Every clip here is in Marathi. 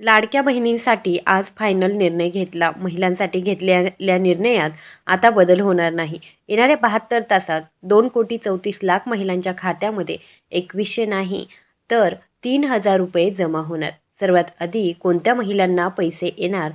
लाडक्या बहिणींसाठी आज फायनल निर्णय घेतला. महिलांसाठी घेतलेल्या निर्णयात आता बदल होणार नाही. येणाऱ्या बहात्तर तासात दोन कोटी चौतीस लाख महिलांच्या खात्यामध्ये एकवीसशे नाही तर तीन हजार रुपये जमा होणार. सर्वात आधी कोणत्या महिलांना पैसे येणार?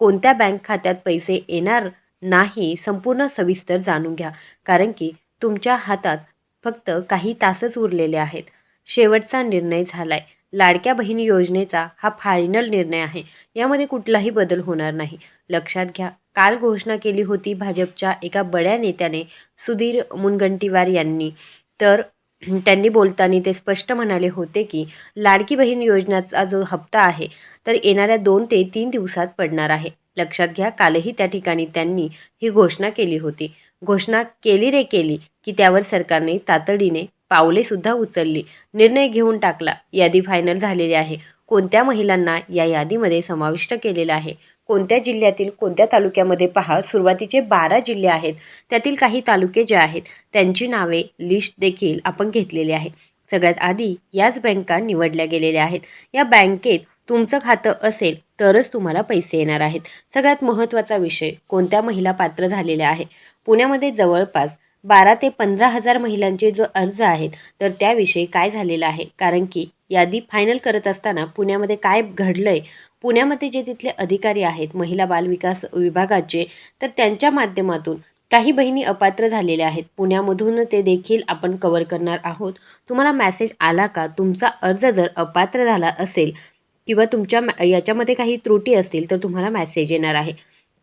कोणत्या बँक खात्यात पैसे येणार नाही? संपूर्ण सविस्तर जाणून घ्या. कारण की तुमच्या हातात फक्त काही तासच उरलेले आहेत. शेवटचा निर्णय झालाय. लाडक्या बहीण योजनेचा हा फायनल निर्णय आहे. यामध्ये कुठलाही बदल होणार नाही. लक्षात घ्या काल घोषणा केली होती भाजपच्या एका बड्या नेत्याने सुधीर मुनगंटीवार यांनी. तर त्यांनी बोलताना ते स्पष्ट म्हणाले होते की लाडकी बहीण योजनेचा जो हप्ता आहे तर येणाऱ्या दोन ते तीन दिवसात पडणार आहे. लक्षात घ्या कालही त्या ठिकाणी त्यांनी ही घोषणा केली होती. घोषणा केली रे केली की त्यावर सरकारने तातडीने पावले सुद्धा उचलली. निर्णय घेऊन टाकला. यादी फायनल झालेली आहे. कोणत्या महिलांना या यादीमध्ये समाविष्ट केलेलं आहे? कोणत्या जिल्ह्यातील कोणत्या तालुक्यामध्ये पहा सुरुवातीचे बारा जिल्हे आहेत? त्यातील काही तालुके जे आहेत त्यांची नावे लिस्ट देखील आपण घेतलेली आहे सगळ्यात आधी याच बँका निवडल्या गेलेल्या आहेत. या बँकेत तुमचं खातं असेल तरच तुम्हाला पैसे येणार आहेत. सगळ्यात महत्त्वाचा विषय कोणत्या महिला पात्र झालेल्या आहे पुण्यामध्ये जवळपास बारा ते पंधरा हजार महिलांचे जो अर्ज आहेत तर त्याविषयी काय झालेलं आहे? कारण की यादी फायनल करत असताना पुण्यामध्ये काय घडलं आहे पुण्यामध्ये जे तिथले अधिकारी आहेत महिला बालविकास विभागाचे तर त्यांच्या माध्यमातून काही बहिणी अपात्र झालेल्या आहेत. पुण्यामधून ते देखील आपण कवर करणार आहोत. तुम्हाला मॅसेज आला का? तुमचा अर्ज जर अपात्र झाला असेल किंवा तुमच्या मॅ- याच्यामध्ये काही त्रुटी असतील तर तुम्हाला मॅसेज येणार आहे.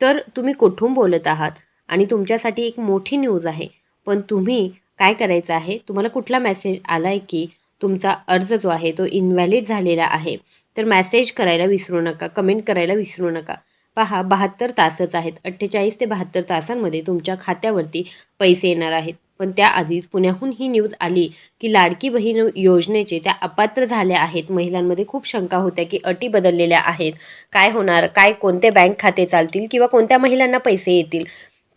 तर तुम्ही कुठून बोलत आहात? आणि तुमच्यासाठी एक मोठी न्यूज आहे. पण तुम्ही काय करायचं आहे? तुम्हाला कुठला मेसेज आला आहे की तुमचा अर्ज जो आहे तो इनव्हॅलिड झालेला आहे? तर मॅसेज करायला विसरू नका कमेंट करायला विसरू नका. पहा बहात्तर तासच आहेत. अठ्ठेचाळीस ते बहात्तर तासांमध्ये तुमच्या खात्यावरती पैसे येणार आहेत. पण त्याआधीच पुण्याहून ही न्यूज आली की लाडकी बहीण योजनेचे त्या अपात्र झाल्या आहेत. महिलांमध्ये खूप शंका होत्या की अटी बदललेल्या आहेत. काय होणार? काय कोणते बँक खाते चालतील? किंवा कोणत्या महिलांना पैसे येतील?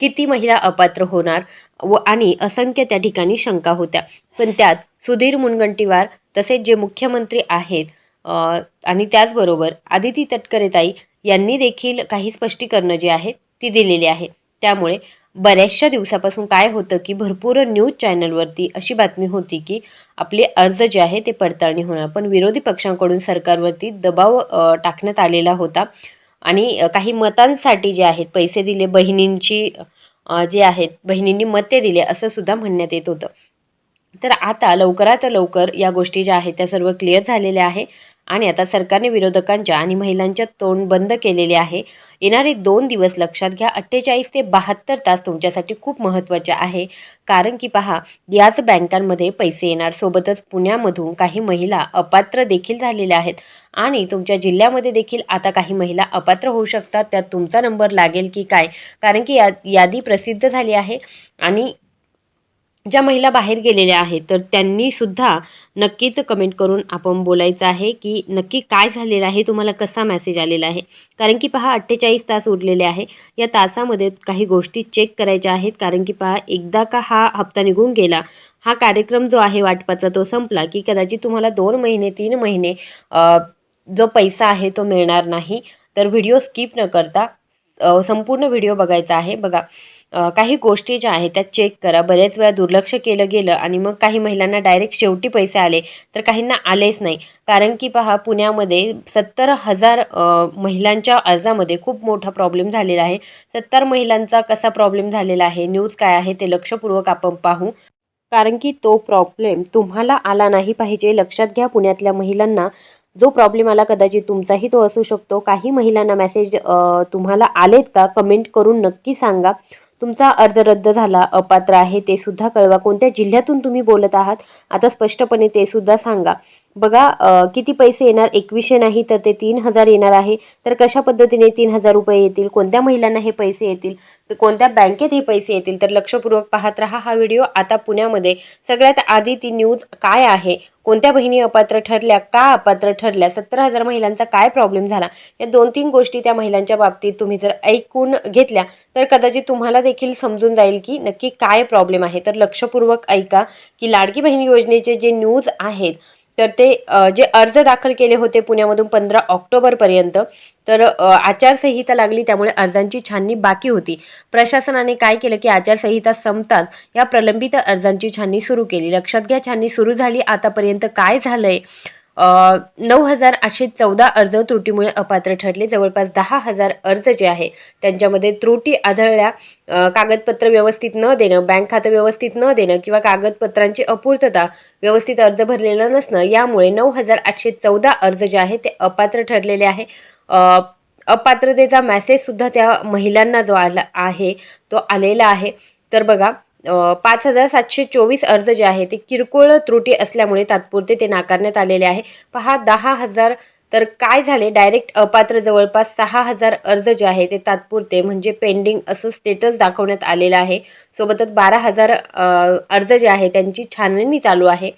किती महिला अपात्र होणार व आणि असंख्य त्या ठिकाणी शंका होत्या. पण त्यात सुधीर मुनगंटीवार तसेच जे मुख्यमंत्री आहेत आणि त्याचबरोबर आदिती तटकरेताई यांनी देखील काही स्पष्टीकरणं जी आहेत ती दिलेली आहे त्यामुळे बऱ्याचशा दिवसापासून काय होतं की भरपूर न्यूज चॅनलवरती अशी बातमी होती की आपले अर्ज जे आहे ते पडताळणी होणार. पण विरोधी पक्षांकडून सरकारवरती दबाव टाकण्यात आलेला होता. आणि काही मतांसाठी जे आहेत पैसे दिले बहिणींची जे आहेत बहिणींनी मते दिले असं सुद्धा म्हणण्यात येत होतं. तर आता लवकरात लवकर या गोष्टी ज्या आहेत त्या सर्व क्लिअर झालेल्या आहे. आणि आता सरकारने विरोधकांच्या आणि महिलांच्या तोंड बंद केलेले आहे. येणारे दोन दिवस लक्षात घ्या अठ्ठेचाळीस ते बहात्तर तास तुमच्यासाठी खूप महत्त्वाचे आहे. कारण की पहा याच बँकांमध्ये पैसे येणार सोबतच पुण्यामधून काही महिला अपात्र देखील झालेल्या आहेत. आणि तुमच्या जिल्ह्यामध्ये देखील आता काही महिला अपात्र होऊ शकतात. त्यात तुमचा नंबर लागेल की काय? कारण की या यादी प्रसिद्ध झाली आहे. आणि ज्या महिला बाहेर गेलेल्या आहेत तर त्यांनी सुद्धा नक्कीच कमेंट करून आपण बोलायचं आहे की नक्की काय झालेलं आहे तुम्हाला कसा मेसेज आलेला आहे? कारण की पहा अठ्ठेचाळीस तास उरलेले आहे. या तासामध्ये काही गोष्टी चेक करायच्या आहेत. कारण की पहा एकदा का हा हप्ता निघून गेला हा कार्यक्रम जो आहे वाटपाचा तो संपला की कदाचित तुम्हाला दोन महिने तीन महिने जो पैसा आहे तो मिळणार नाही. तर व्हिडिओ स्किप न करता संपूर्ण व्हिडिओ बघायचा आहे. बघा काही गोष्टी ज्या आहेत त्या चेक करा. बऱ्याच वेळा दुर्लक्ष केलं गेलं आणि मग काही महिलांना डायरेक्ट शेवटी पैसे आले तर काहींना आलेच नाही. कारण की पहा पुण्यामध्ये सत्तर हजार महिलांच्या अर्जामध्ये खूप मोठा प्रॉब्लेम झालेला आहे. सत्तर महिलांचा कसा प्रॉब्लेम झालेला आहे? न्यूज काय आहे ते लक्षपूर्वक आपण पाहू. कारण की तो प्रॉब्लेम तुम्हाला आला नाही पाहिजे. लक्षात घ्या पुण्यातल्या महिलांना जो प्रॉब्लेम आला कदाचित तुमचाही तो असू शकतो. काही महिलांना मेसेज तुम्हाला आलेत का? कमेंट करून नक्की सांगा. तुमचा अर्ज रद्द झाला अपात्र आहे ते सुद्धा कळवा. कोणत्या जिल्ह्यातून तुम्ही बोलत आहात? आता स्पष्टपणे ते सुद्धा सांगा. बघा किती पैसे येणार? एकवीसशे नाही तर ते तीन हजार येणार आहे. तर कशा पद्धतीने तीन हजार रुपये येतील? कोणत्या महिलांना हे पैसे येतील? तर कोणत्या बँकेत हे पैसे येतील? तर लक्षपूर्वक पाहत राहा हा व्हिडिओ आता पुण्यामध्ये. सगळ्यात आधी ती न्यूज काय आहे? कोणत्या बहिणी अपात्र ठरल्या? का अपात्र ठरल्या? सत्तर हजार महिलांचा काय प्रॉब्लेम झाला? या दोन तीन गोष्टी त्या महिलांच्या बाबतीत तुम्ही जर ऐकून घेतल्या तर कदाचित तुम्हाला देखील समजून जाईल की नक्की काय प्रॉब्लेम आहे. तर लक्षपूर्वक ऐका की लाडकी बहीण योजनेचे जे न्यूज आहेत तर ते जे अर्ज दाखल केले होते पुण्यामधून पंधरा ऑक्टोबरपर्यंत तर आचारसंहिता लागली त्यामुळे अर्जांची छाननी बाकी होती. प्रशासनाने काय केलं की आचारसंहिता संपताच या प्रलंबित अर्जांची छाननी सुरू केली. लक्षात घ्या छाननी सुरू झाली आतापर्यंत काय झालंय? नऊ हजार आठशे चौदा अर्ज त्रुटीमुळे अपात्र ठरले. जवळपास दहा हजार अर्ज जे आहे त्यांच्यामध्ये त्रुटी आढळल्या. कागदपत्र व्यवस्थित न देणं बँक खातं व्यवस्थित न देणं किंवा कागदपत्रांची अपूर्तता व्यवस्थित अर्ज भरलेला नसणं यामुळे नऊ हजार आठशे चौदा अर्ज जे आहे ते अपात्र ठरलेले आहे. अपात्रतेचा मॅसेजसुद्धा त्या महिलांना जो आला आहे तो आलेला आहे. तर बघा पाच हजार सातशे चोवीस अर्ज जे आहे ते किरकोळ त्रुटी असल्यामुळे तात्पुरते ते नाकारण्यात आलेले आहे. पहा दहा हजार तर काय झाले? डायरेक्ट अपात्र जवळपास सहा हजार अर्ज जे आहे ते तात्पुरते म्हणजे पेंडिंग असं स्टेटस दाखवण्यात आलेलं आहे. सोबतच बारा हजार अर्ज जे आहे त्यांची छाननी चालू आहे.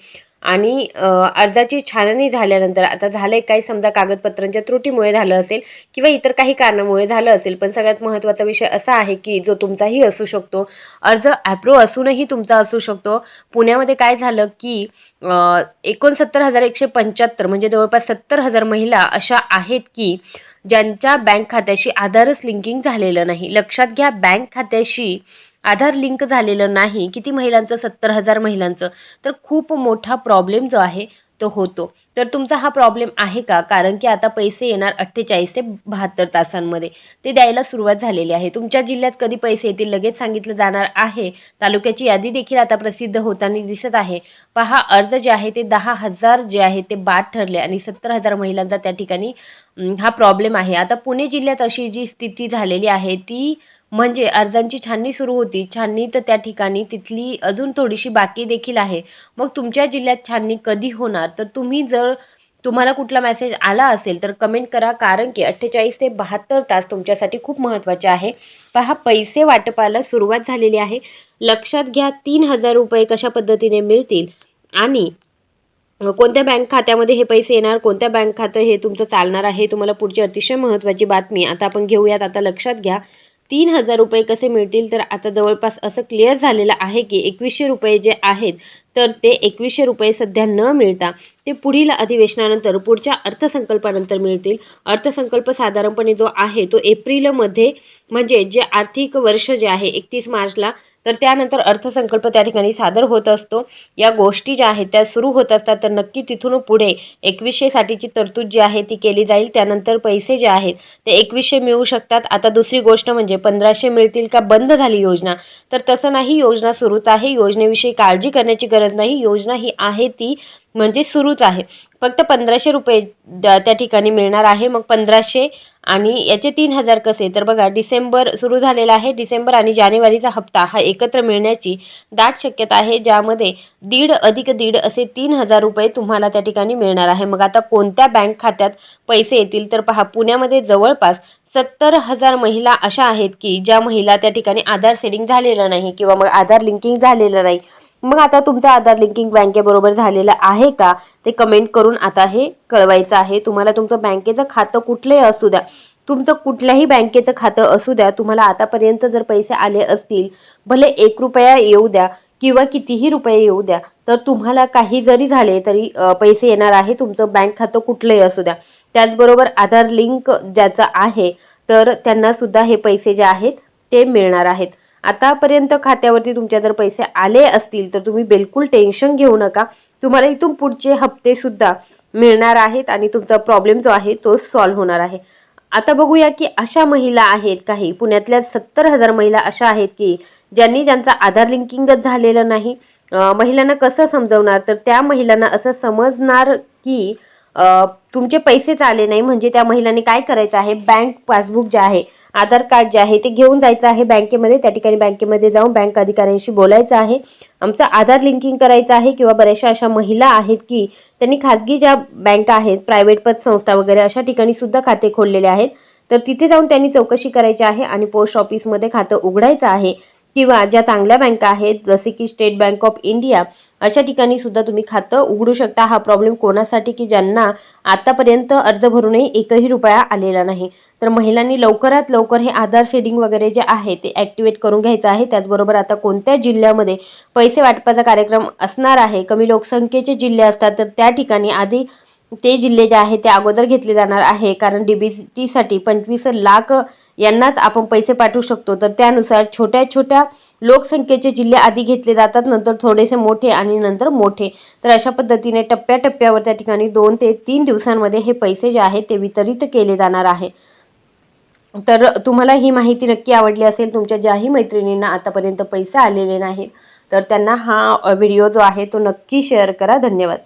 आणि अर्जाची छाननी झाल्यानंतर आता झालं आहे काही समजा कागदपत्रांच्या त्रुटीमुळे झालं असेल किंवा इतर काही कारणामुळे झालं असेल पण सगळ्यात महत्त्वाचा विषय असा आहे की जो तुमचाही असू शकतो अर्ज ॲप्रूव्ह असूनही तुमचा असू शकतो. पुण्यामध्ये काय झालं की एकोणसत्तर हजार एकशे पंच्याहत्तर म्हणजे जवळपास सत्तर हजार महिला अशा आहेत की ज्यांच्या बँक खात्याशी आधारच लिंकिंग झालेलं नाही. लक्षात घ्या बँक खात्याशी आधार लिंक झालेलं नाही किती महिलांचं? सत्तर हजार महिलांचं. तर खूप मोठा प्रॉब्लेम जो आहे तो होतो. तर तुमचा हा प्रॉब्लेम आहे का? कारण की आता पैसे येणार अठ्ठेचाळीस ते बहात्तर तासांमध्ये. ते द्यायला सुरुवात झालेली आहे. तुमच्या जिल्ह्यात कधी पैसे येतील? लगेच सांगितलं जाणार आहे. तालुक्याची यादी देखील आता प्रसिद्ध होताना दिसत आहे. पहा अर्ज जे आहे ते दहा हजार जे आहे ते बाद ठरले आणि सत्तर हजार महिलांचा त्या ठिकाणी हा प्रॉब्लेम आहे. आता पुणे जिल्ह्यात अशी जी स्थिती झालेली आहे ती म्हणजे अर्जांची छाननी सुरू होती. छाननी तर त्या ठिकाणी तिथली अजून थोडीशी बाकी देखील आहे. मग तुमच्या जिल्ह्यात छाननी कधी होणार? तर तुम्ही जर तुम्हाला कुठला मेसेज आला असेल तर कमेंट करा. कारण की अठ्ठेचाळीस ते बहात्तर तास तुमच्यासाठी खूप महत्त्वाचे आहे. पहा पैसे वाटपाला सुरुवात झालेली आहे. लक्षात घ्या तीन हजार रुपये कशा पद्धतीने मिळतील? आणि कोणत्या बँक खात्यामध्ये हे पैसे येणार? कोणत्या बँक खातं हे तुमचं चालणार आहे? तुम्हाला पुढची अतिशय महत्त्वाची बातमी आता आपण घेऊयात. आता लक्षात घ्या. तीन हजार रुपये कसे मिळतील? तर आता जवळपास असं क्लिअर झालेलं आहे की एकवीसशे रुपये जे आहेत तर ते एकवीसशे रुपये सध्या न मिळता ते पुढील अधिवेशनानंतर पुढच्या अर्थसंकल्पानंतर मिळतील. अर्थसंकल्प साधारणपणे जो आहे तो एप्रिलमध्ये म्हणजे जे आर्थिक वर्ष जे आहे एकतीस मार्चला तर त्यानंतर अर्थसंकल्प त्या ठिकाणी सादर होत असतो. या गोष्टी ज्या आहेत त्या सुरू होत असतात तर नक्की तिथून पुढे एकवीसशेसाठीची तरतूद जी आहे ती केली जाईल. त्यानंतर पैसे जे आहेत ते एकवीसशे मिळू शकतात. आता दुसरी गोष्ट म्हणजे पंधराशे मिळतील का बंद झाली योजना? तर तसं नाही योजना सुरूच आहे. योजनेविषयी काळजी करण्याची गरज नाही. योजना ही आहे ती म्हणजे सुरूच आहे. फक्त पंधराशे रुपये द- त्या ठिकाणी मिळणार आहे. मग पंधराशे आणि याचे तीन हजार कसे? तर बघा डिसेंबर सुरू झालेला आहे. डिसेंबर आणि जानेवारीचा हप्ता हा एकत्र मिळण्याची दाट शक्यता आहे ज्यामध्ये दीड अधिक दीड असे तीन हजार रुपये तुम्हाला त्या ठिकाणी मिळणार आहे. मग आता कोणत्या बँक खात्यात पैसे येतील? तर पहा पुण्यामध्ये जवळपास सत्तर हजार महिला अशा आहेत की ज्या महिला त्या ठिकाणी आधार सेडिंग झालेलं नाही किंवा मग आधार लिंकिंग झालेलं नाही. मग आता तुमचं आधार लिंकिंग बँकेबरोबर झालेलं आहे का? ते कमेंट करून आता हे कळवायचं आहे. तुम्हाला तुमचं बँकेचं खातं कुठलंही असू द्या. तुमचं कुठल्याही बँकेचं खातं असू द्या. तुम्हाला आतापर्यंत जर पैसे आले असतील भले एक रुपया येऊ द्या किंवा कितीही रुपये येऊ द्या तर तुम्हाला काही जरी झाले तरी पैसे येणार आहे. तुमचं बँक खातं कुठलंही असू द्या. त्याचबरोबर आधार लिंक ज्याचं आहे तर त्यांना सुद्धा हे पैसे जे आहेत ते मिळणार आहेत. आतापर्यंत खात्यावरती तुमच्या जर पैसे आले असतील तर तुम्ही बिलकुल टेन्शन घेऊ नका. तुम्हाला इथून पुढचे हप्तेसुद्धा मिळणार आहेत आणि तुमचा प्रॉब्लेम जो आहे तो सॉल्व्ह होणार आहे. आता बघूया की अशा महिला आहेत काही पुण्यातल्या सत्तर हजार महिला अशा आहेत की ज्यांनी ज्यांचा आधार लिंकिंगच झालेलं नाही. महिलांना कसं समजवणार? तर त्या महिलांना असं समजणार की तुमचे पैसेच आले नाही म्हणजे त्या महिलांनी काय करायचं आहे? बँक पासबुक जे आहे आधार कार्ड जे आहे ते घेऊन जायचं आहे बँकेमध्ये. त्या ठिकाणी बँकेमध्ये जाऊन बँक अधिकाऱ्यांशी बोलायचं आहे. आमचं आधार लिंकिंग करायचं आहे किंवा बऱ्याचशा अशा महिला आहेत की त्यांनी खाजगी ज्या बँका आहेत प्रायव्हेट पतसंस्था वगैरे अशा ठिकाणी सुद्धा खाते खोललेले आहेत. तर तिथे जाऊन त्यांनी चौकशी करायची आहे आणि पोस्ट ऑफिसमध्ये खातं उघडायचं आहे किंवा ज्या चांगल्या बँका आहेत जसे की स्टेट बँक ऑफ इंडिया अशा ठिकाणी सुद्धा तुम्ही खातं उघडू शकता. हा प्रॉब्लेम कोणासाठी की ज्यांना आतापर्यंत अर्ज भरूनही एकही रुपया आलेला नाही. तर महिलांनी लवकरात लवकर हे आधार सेडिंग वगैरे जे आहे ते ॲक्टिवेट करून घ्यायचं आहे. त्याचबरोबर आता कोणत्या जिल्ह्यामध्ये पैसे वाटपाचा कार्यक्रम असणार आहे? कमी लोकसंख्येचे जिल्हे असतात तर त्या ठिकाणी आधी ते जिल्हे जे आहे ते अगोदर घेतले जाणार आहे. कारण डी बी टीसाठी पंचवीस लाख यांनाच आपण पैसे पाठवू शकतो. तर त्यानुसार छोट्या छोट्या लोकसंख्येचे जिल्हे आधी घेतले जातात नंतर थोडेसे मोठे आणि नंतर मोठे. तर अशा पद्धतीने टप्प्याटप्प्यावर त्या ठिकाणी दोन ते तीन दिवसांमध्ये हे पैसे जे आहेत ते वितरित केले जाणार आहे. तर तुम्हाला ही माहिती नक्की आवडली असेल तुमच्या ज्याही मैत्रिणींना आतापर्यंत पैसे आलेले नाहीत तर त्यांना हा व्हिडिओ जो आहे तो नक्की शेअर करा. धन्यवाद.